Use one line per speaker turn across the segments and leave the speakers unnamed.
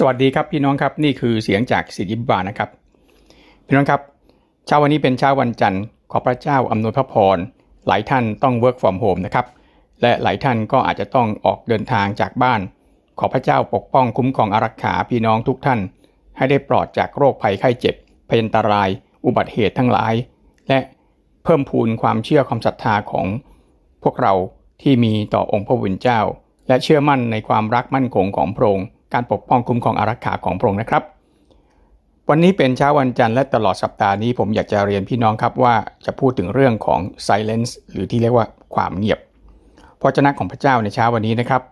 สวัสดีครับพี่น้องครับนี่คือเสียงจากสิทธิบาลนะครับพี่น้องครับเช้าวันนี้เป็นเช้าวันจันทร์ขอพระเจ้าอำนวยพระพรหลายท่านต้อง work from home นะครับและหลายท่านก็อาจจะต้องออกเดินทางจากบ้าน ขอพระเจ้าปกป้องคุ้มครองอารักขาพี่น้องทุกท่าน ให้ได้ปลอดจากโรคภัยไข้เจ็บพยันตราย อุบัติเหตุทั้งหลาย และเพิ่มพูนความเชื่อความศรัทธาของพวกเราที่มีต่อองค์พระผู้เป็นเจ้า และเชื่อมั่นในความรักมั่นคงของพระองค์ การปกป้องคุ้มครองอารักขาของพระองค์นะครับ วันนี้เป็นเช้าวันจันทร์และตลอดสัปดาห์นี้ผมอยากจะเรียนพี่น้องครับว่าจะพูดถึงเรื่องของ silence หรือที่เรียกว่าความเงียบพระเจ้าของพระเจ้าในเช้าวันนี้นะครับ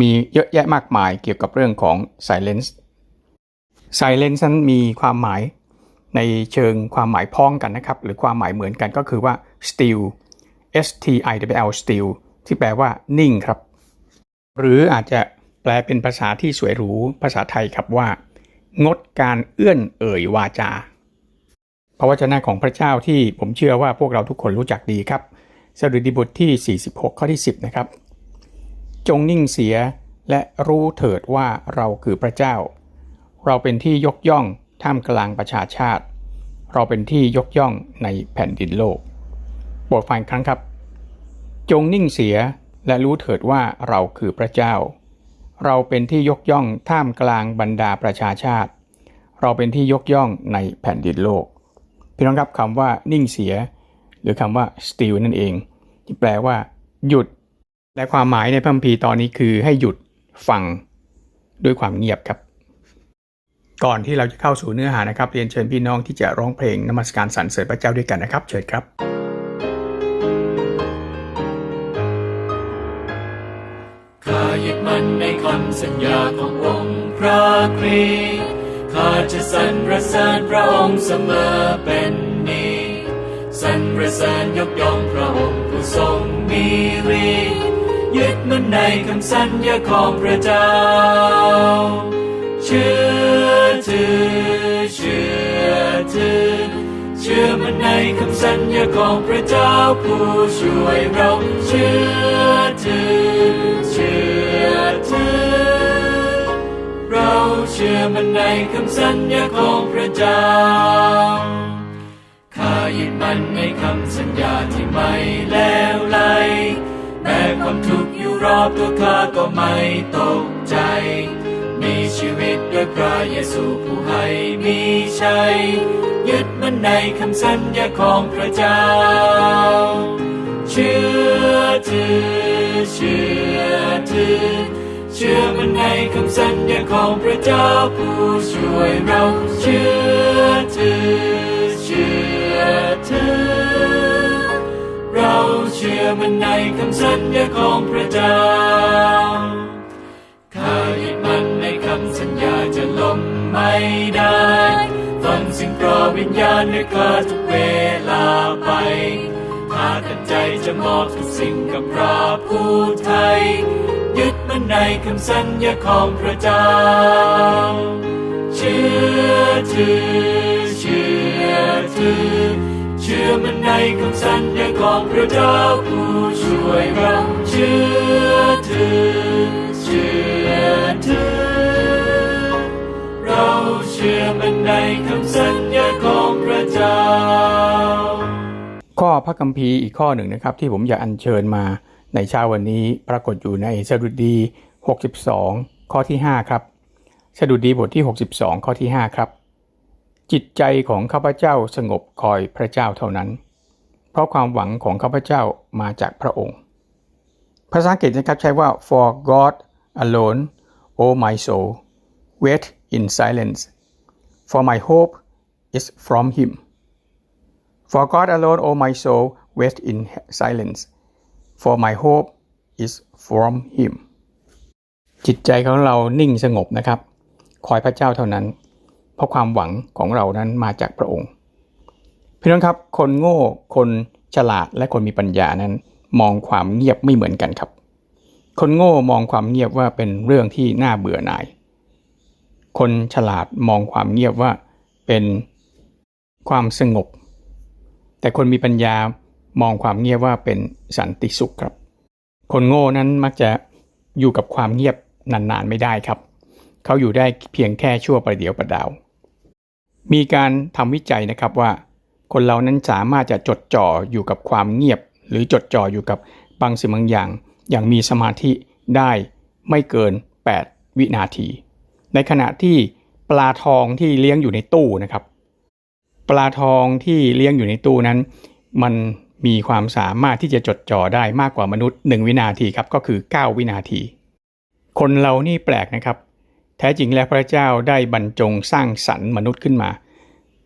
มีเยอะแยะมากมายเกี่ยวกับเรื่องของ silence silence นั้นมีความหมายในเชิงความหมายพ้องกันนะครับ หรือความหมายเหมือนกันก็คือว่า still s t i w l still ที่แปลว่านิ่งครับ หรืออาจจะ แปลเป็นภาษาที่สวยหรูภาษาไทยครับว่า งดการเอื้อนเอ่ยวาจาพระวจนะของพระเจ้าที่ผมเชื่อว่าพวกเราทุกคนรู้จักดีครับสดุดีบทที่ 46 ข้อที่ 10 นะครับ จงนิ่งเสียและรู้เถิดว่าเราคือพระเจ้า เราเป็นที่ยกย่องท่ามกลางประชาชาติ เราเป็นที่ยกย่องในแผ่นดินโลกโปรดฟังครั้งครับ จงนิ่งเสียและรู้เถิดว่าเราคือพระเจ้า เราเป็นที่ยกย่องท่ามกลางบรรดาประชาชาติ เราเป็นที่ยกย่องในแผ่นดินโลก พี่น้องครับคำว่านิ่งเสีย หรือคำว่า still นั่นเอง ที่แปลว่า หยุด และความหมายในพระคัมภีร์ตอนนี้คือให้หยุดฟังด้วยความเงียบครับ ก่อนที่เราจะเข้าสู่เนื้อหานะครับ เรียนเชิญพี่น้องที่จะร้องเพลงนมัสการสรรเสริญพระเจ้าด้วยกันนะครับ เชิญครับ
ข้ายึดมั่นใน สัญญาขององค์พระคริสต์ข้าจะสรรเสริญพระองค์เสมอเป็นนิสรรเสริญยกย่องพระองค์ผู้ทรงมีฤทธิ์ยึดมั่นในคำสัญญาของพระเจ้า เชื่อถือเชื่อถือเชื่อมันในคำสัญญาของพระเจ้าผู้ช่วยเราเชื่อถือ เราเชื่อมันในคำสัญญาของพระเจ้า ข้ายึดมันในคำสัญญาที่ไม่แล้วไหลแม้ความทุกข์อยู่รอบตัวข้าก็ไม่ตกใจ มีชีวิตด้วยพระเยซูผู้ให้มีชัย ยึดมันในคำสัญญาของพระเจ้า เชื่อถือเชื่อถือ ชื่อมันในคำสัญญาของพระเจ้าผู้ช่วยเราเชื่อถือเชื่อถือเราเชื่อมันในคำสัญญาของพระเจ้าข้ายึดมันในคำสัญญาจะล้มไม่ได้ฟังสิ่งกรอวิญญาณในข้าทุกเวลาไปข้าตั้งใจจะมอบทุกสิ่งกับพระผู้ไทย ยึดมันในคำสัญญาของพระเจ้า เชื่อถือ เชื่อถือ เชื่อมันในคำสัญญาของพระเจ้าผู้ช่วยเรา เชื่อถือ เชื่อถือ เราเชื่อมันในคำสัญญาของพระเจ้า
ข้อพระคัมภีร์อีกข้อหนึ่งนะครับ ที่ผมอยากอัญเชิญมา ในเช้าวันนี้ปรากฏอยู่ในสดุดี 62 ข้อที่ 5 ครับ สดุดีบทที่ 62 ข้อที่ 5 ครับ จิตใจของข้าพเจ้าสงบคอยพระเจ้าเท่านั้น เพราะความหวังของข้าพเจ้ามาจากพระองค์ ภาษาอังกฤษนะครับใช้ว่า for God alone O my soul wait in silence for my hope is from him For God alone, O my soul, wait in silence, for my hope is from Him. จิตใจของเรานิ่งสงบนะครับ คอยพระเจ้าเท่านั้น เพราะความหวังของเรานั้นมาจากพระองค์พี่น้องครับ คนโง่ คนฉลาดและคนมีปัญญานั้น มองความเงียบไม่เหมือนกันครับ คนโง่มองความเงียบว่าเป็นเรื่องที่น่าเบื่อหน่าย คนฉลาดมองความเงียบว่าเป็นความสงบ แต่คนมีปัญญา มองความเงียบว่าเป็นสันติสุขครับ คนโง่นั้นมักจะอยู่กับความเงียบนานๆไม่ได้ครับ เขาอยู่ได้เพียงแค่ชั่วประเดียวประดาว มีการทำวิจัยนะครับว่า คนเรานั้นสามารถจะจดจ่ออยู่กับความเงียบ หรือจดจ่ออยู่กับบางสิ่งบางอย่าง อย่างมีสมาธิได้ไม่เกิน 8 วินาที ในขณะที่ปลาทองที่เลี้ยงอยู่ในตู้นะครับ ปลาทองที่เลี้ยงอยู่ในตู้นั้น มัน มีความสามารถที่จะจดจ่อได้มากกว่ามนุษย์ 1 วินาทีครับก็คือ 9 วินาที คนเรานี่แปลกนะครับ แท้จริงแล้วพระเจ้าได้บรรจงสร้างสรรค์มนุษย์ขึ้นมา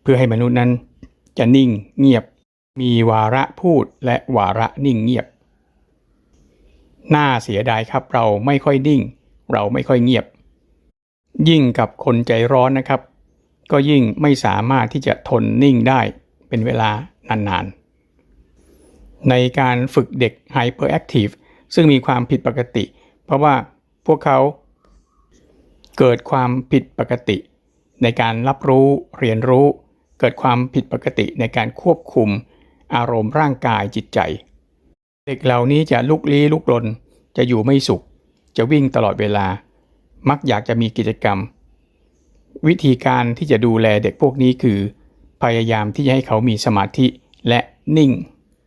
เพื่อให้มนุษย์นั้น จะนิ่งเงียบ มีวาระพูดและวาระนิ่งเงียบ น่าเสียดายครับเราไม่ค่อยนิ่ง เราไม่ค่อยเงียบ ยิ่งกับคนใจร้อนนะครับ ก็ยิ่งไม่สามารถที่จะทนนิ่งได้เป็นเวลานานๆ ในการฝึกเด็ก Hyperactive ซึ่งมีความผิดปกติ เพราะว่าพวกเขาเกิดความผิดปกติ ในการรับรู้เรียนรู้ เกิดความผิดปกติในการควบคุม อารมณ์ร่างกายจิตใจ เด็กเหล่านี้จะลุกลี้ลุกลน จะอยู่ไม่สุข จะวิ่งตลอดเวลา มักอยากจะมีกิจกรรม วิธีการที่จะดูแลเด็กพวกนี้คือ พยายามที่จะให้เขามีสมาธิและนิ่ง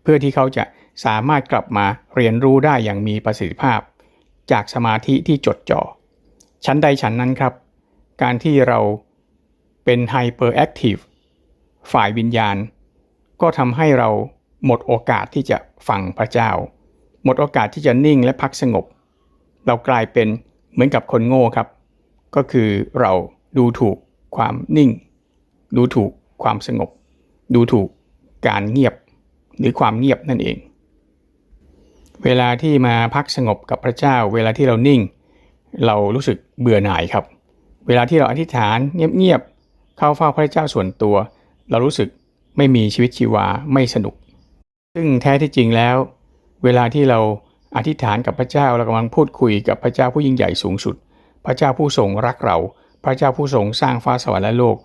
เพื่อที่เขาจะสามารถกลับมาเรียนรู้ได้อย่างมีประสิทธิภาพ จากสมาธิที่จดจ่อ ชั้นใดชั้นนั้นครับ การที่เราเป็นไฮเปอร์แอคทีฟฝ่ายวิญญาณ ก็ทำให้เราหมดโอกาสที่จะฟังพระเจ้า หมดโอกาสที่จะนิ่งและพักสงบ เรากลายเป็นเหมือนกับคนโง่ครับ ก็คือเราดูถูกความนิ่ง ดูถูกความสงบ ดูถูกการเงียบ หรือความเงียบนั่นเอง เวลาที่มาพักสงบกับพระเจ้า เวลาที่เรานิ่ง เรารู้สึกเบื่อหน่ายครับ เวลาที่เราอธิษฐานเงียบๆเข้าเฝ้าพระเจ้าส่วนตัว เรารู้สึกไม่มีชีวิตชีวาไม่สนุก ซึ่งแท้ที่จริงแล้ว เวลาที่เราอธิษฐานกับพระเจ้าเรากำลังพูดคุยกับพระเจ้าผู้ยิ่งใหญ่สูงสุด พระเจ้าผู้ทรงรักเรา พระเจ้าผู้ทรงสร้างฟ้าสวรรค์และโลก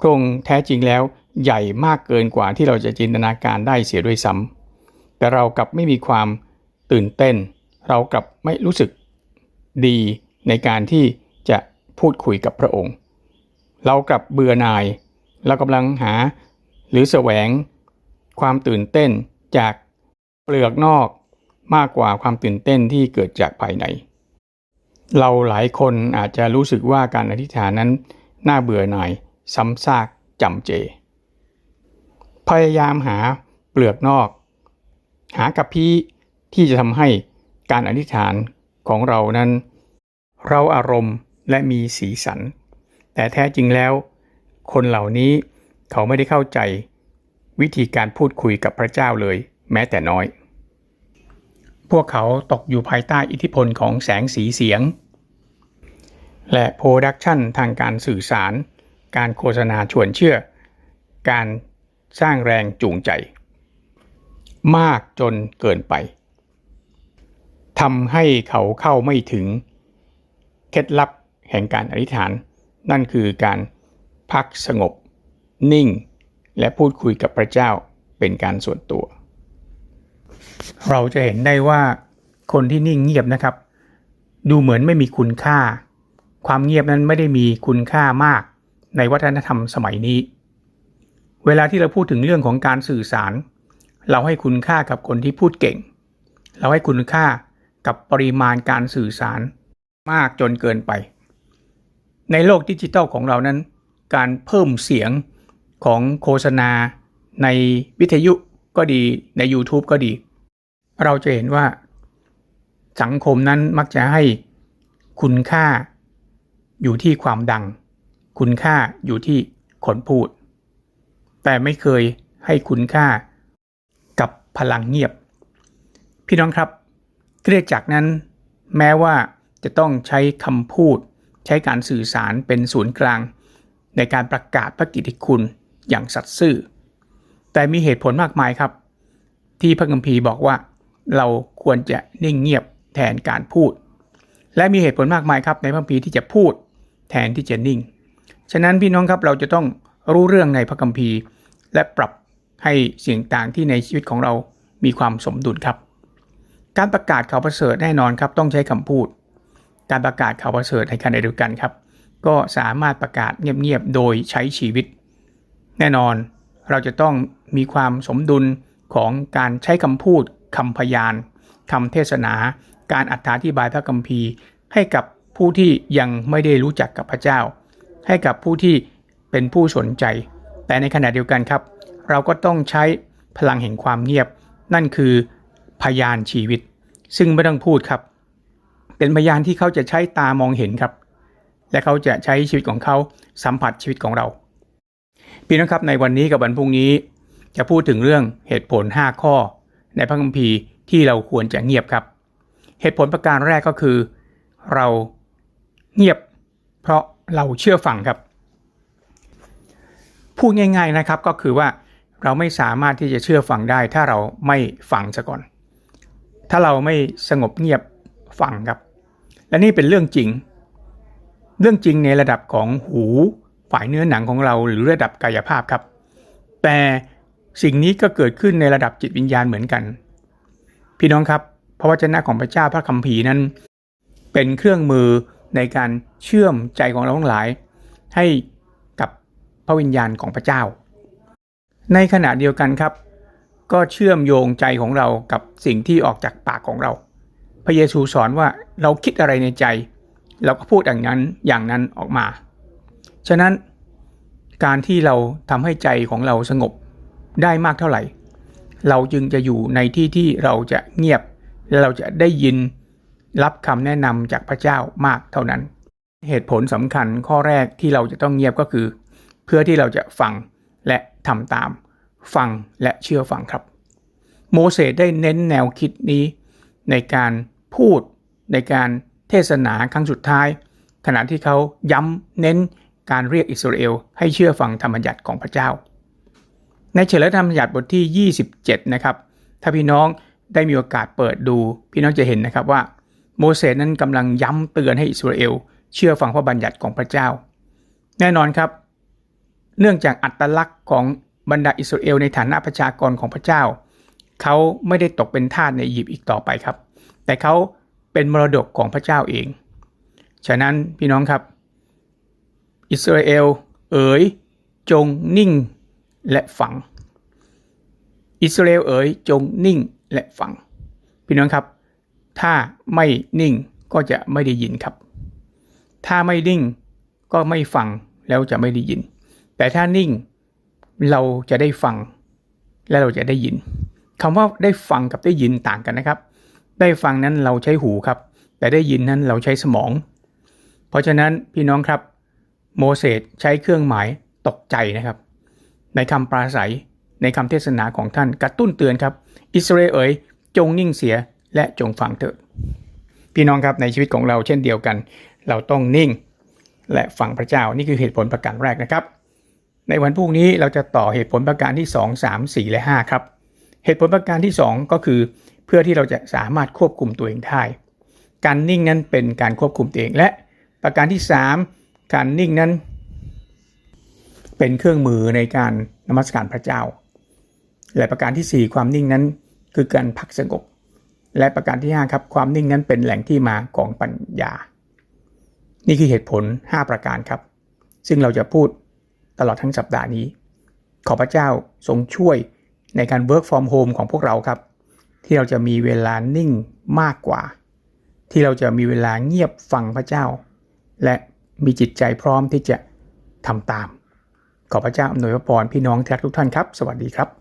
พระองค์แท้จริงแล้วใหญ่มากเกินกว่าที่เราจะจินตนาการได้เสียด้วยซ้ำแต่เรากลับไม่มีความตื่นเต้น เรากลับไม่รู้สึกดีในการที่จะพูดคุยกับพระองค์ เรากลับเบื่อหน่าย เรากำลังหาหรือแสวงความตื่นเต้นจากเปลือกนอกมากกว่าความตื่นเต้นที่เกิดจากภายใน เราหลายคนอาจจะรู้สึกว่าการอธิษฐานนั้นน่าเบื่อหน่าย ซ้ำซากจำเจ พยายามหาเปลือกนอก หากระพี้ที่จะทำให้การอธิษฐานของเรานั้น เราอารมณ์และมีสีสัน แต่แท้จริงแล้ว คนเหล่านี้เขาไม่ได้เข้าใจ วิธีการพูดคุยกับพระเจ้าเลย แม้แต่น้อย พวกเขาตกอยู่ภายใต้อิทธิพลของแสงสีเสียง และโปรดักชันทางการสื่อสาร การโฆษณาชวนเชื่อ การสร้างแรงจูงใจ มากจนเกินไปทำให้เขาเข้าไม่ถึง เคล็ดลับแห่งการอธิษฐาน นั่นคือการพักสงบ นิ่ง และพูดคุยกับพระเจ้าเป็นการส่วนตัว เราจะเห็นได้ว่าคนที่นิ่งเงียบนะครับ ดูเหมือนไม่มีคุณค่า ความเงียบนั้นไม่ได้มีคุณค่ามาก ในวัฒนธรรมสมัยนี้ เวลาที่เราพูดถึงเรื่องของการสื่อสาร เราให้คุณค่ากับคนที่พูดเก่ง เราให้คุณค่ากับปริมาณการสื่อสารมากจนเกินไป ในโลกดิจิทัลของเรานั้น การเพิ่มเสียงของโฆษณาในวิทยุก็ดีใน YouTube ก็ดี เราจะเห็นว่า สังคมนั้นมักจะให้คุณค่าอยู่ที่ความดัง คุณค่าอยู่ที่คนพูด แต่ไม่เคยให้คุณค่ากับพลังเงียบ พี่น้องครับเครียดจากนั้น แม้ว่าจะต้องใช้คำพูด ใช้การสื่อสารเป็นศูนย์กลาง ในการประกาศพระกิตติคุณอย่างสัตย์ซื่อ แต่มีเหตุผลมากมายครับ ที่พระคัมภีร์บอกว่า เราควรจะนิ่งเงียบแทนการพูด และมีเหตุผลมากมายครับในพระคัมภีร์ที่จะพูดแทนที่จะนิ่ง ฉะนั้นพี่น้องครับเราจะต้องรู้เรื่องในพระคัมภีร์ และปรับให้สิ่งต่างที่ในชีวิตของเรามีความสมดุลครับ การประกาศข่าวประเสริฐแน่นอนครับต้องใช้คำพูด การประกาศข่าวประเสริฐในขณะเดียวกันครับ ก็สามารถประกาศเงียบๆโดยใช้ชีวิต แน่นอนเราจะต้องมีความสมดุลของการใช้คำพูดคำพยานคำเทศนา การอธิบายพระคัมภีร์ ให้กับผู้ที่ยังไม่ได้รู้จักกับพระเจ้า ให้กับผู้ที่เป็นผู้สนใจ แต่ในขณะเดียวกันครับ เราก็ต้องใช้พลังแห่งความเงียบ นั่นคือพยานชีวิต ซึ่งไม่ต้องพูดครับ เป็นพยานที่เขาจะใช้ตามองเห็นครับ และเขาจะใช้ชีวิตของเขาสัมผัสชีวิตของเราพี่น้องครับในวันนี้กับวันพรุ่งนี้ จะพูดถึงเรื่องเหตุผล 5 ข้อ ในพระคัมภีร์ที่เราควรจะเงียบครับ เหตุผลประการแรกก็คือ เราเงียบ เพราะ เราเชื่อฟังครับ พูดง่าย ๆนะครับก็คือว่าเราไม่สามารถที่จะเชื่อฟังได้ ถ้าเราไม่ฟังซะก่อน ถ้าเราไม่สงบเงียบฟังครับ และนี่เป็นเรื่องจริง เรื่องจริงในระดับของหูฝ่ายเนื้อหนังของเราหรือระดับกายภาพครับ แต่สิ่งนี้ก็เกิดขึ้นในระดับจิตวิญญาณเหมือนกัน พี่น้องครับพระวจนะของพระเจ้าพระคัมภีร์นั้น เป็นเครื่องมือ ในการเชื่อมใจของเราทั้งหลาย ให้กับพระวิญญาณของพระเจ้า ในขณะเดียวกันครับ ก็เชื่อมโยงใจของเรากับสิ่งที่ออกจากปากของเรา พระเยซูสอนว่าเราคิดอะไรในใจ เราก็พูดอย่างนั้นอย่างนั้นออกมา ฉะนั้นการที่เราทำให้ใจของเราสงบได้มากเท่าไหร่ เราจึงจะอยู่ในที่ที่เราจะเงียบและเราจะได้ยิน รับคำแนะนำจากพระเจ้ามากเท่านั้น เหตุผลสำคัญข้อแรกที่เราจะต้องเงียบก็คือ เพื่อที่เราจะฟังและทำตาม ฟังและเชื่อฟังครับ โมเสสได้เน้นแนวคิดนี้ ในการพูดในการเทศนาครั้งสุดท้าย ขณะที่เขาย้ำเน้นการเรียกอิสราเอลให้เชื่อฟังธรรมบัญญัติของพระเจ้า ในเฉลยธรรมบัญญัติบทที่ 27 นะครับ ถ้าพี่น้องได้มีโอกาสเปิดดู พี่น้องจะเห็นนะครับว่า โมเสสนั้นกำลังย้ำเตือนให้อิสราเอล เชื่อฟังพระบัญญัติของพระเจ้า แน่นอนครับ เนื่องจากอัตลักษณ์ของบรรดาอิสราเอลในฐานะประชากรของพระเจ้า เขาไม่ได้ตกเป็นทาสในอียิปต์อีกต่อไปครับ แต่เขาเป็นมรดกของพระเจ้าเอง ฉะนั้นพี่น้องครับ อิสราเอลเอ๋ยจงนิ่งและฟัง อิสราเอลเอ๋ยจงนิ่งและฟัง พี่น้องครับ ถ้าไม่นิ่งก็จะไม่ได้ยินครับ ถ้าไม่นิ่งก็ไม่ฟังแล้วจะไม่ได้ยิน แต่ถ้านิ่งเราจะได้ฟังและเราจะได้ยินคำว่าได้ฟังกับได้ยินต่างกันนะครับ ได้ฟังนั้นเราใช้หูครับ แต่ได้ยินนั้นเราใช้สมอง เพราะฉะนั้นพี่น้องครับ โมเสสใช้เครื่องหมายตกใจนะครับ ในคำปราศัยในคำเทศนาของท่านกระตุ้นเตือนครับ อิสราเอลเอ๋ยจงนิ่งเสีย และจงฟังเถิด พี่น้องครับในชีวิตของเราเช่นเดียวกัน เราต้องนิ่ง และฟังพระเจ้านี่คือเหตุผลประการแรกนะครับ ในวันพรุ่งนี้เราจะต่อเหตุผลประการที่ 2 3 4 และ 5 ครับ เหตุผลประการที่ 2 ก็คือ เพื่อที่เราจะสามารถควบคุมตัวเองได้การนิ่งนั้นเป็นการควบคุมตัวเองและประการที่ 3 การนิ่งนั้น เป็นเครื่องมือในการนมัสการพระเจ้า และประการทีสี่4 ความนิ่งนั้น คือการพักสงบ และประการที่ 5 ครับ ความนิ่งนั้นเป็นแหล่งที่มาของปัญญา นี่คือเหตุผล 5 ประการครับ ซึ่งเราจะพูดตลอดทั้งสัปดาห์นี้ ขอพระเจ้าทรงช่วยในการ work from home ของพวกเราครับ ที่เราจะมีเวลานิ่งมากกว่า ที่เราจะมีเวลาเงียบฟังพระเจ้า และมีจิตใจพร้อมที่จะทำตาม ขอพระเจ้าอำนวยพระพรพี่น้องแที่รักทุกท่านครับ สวัสดีครับ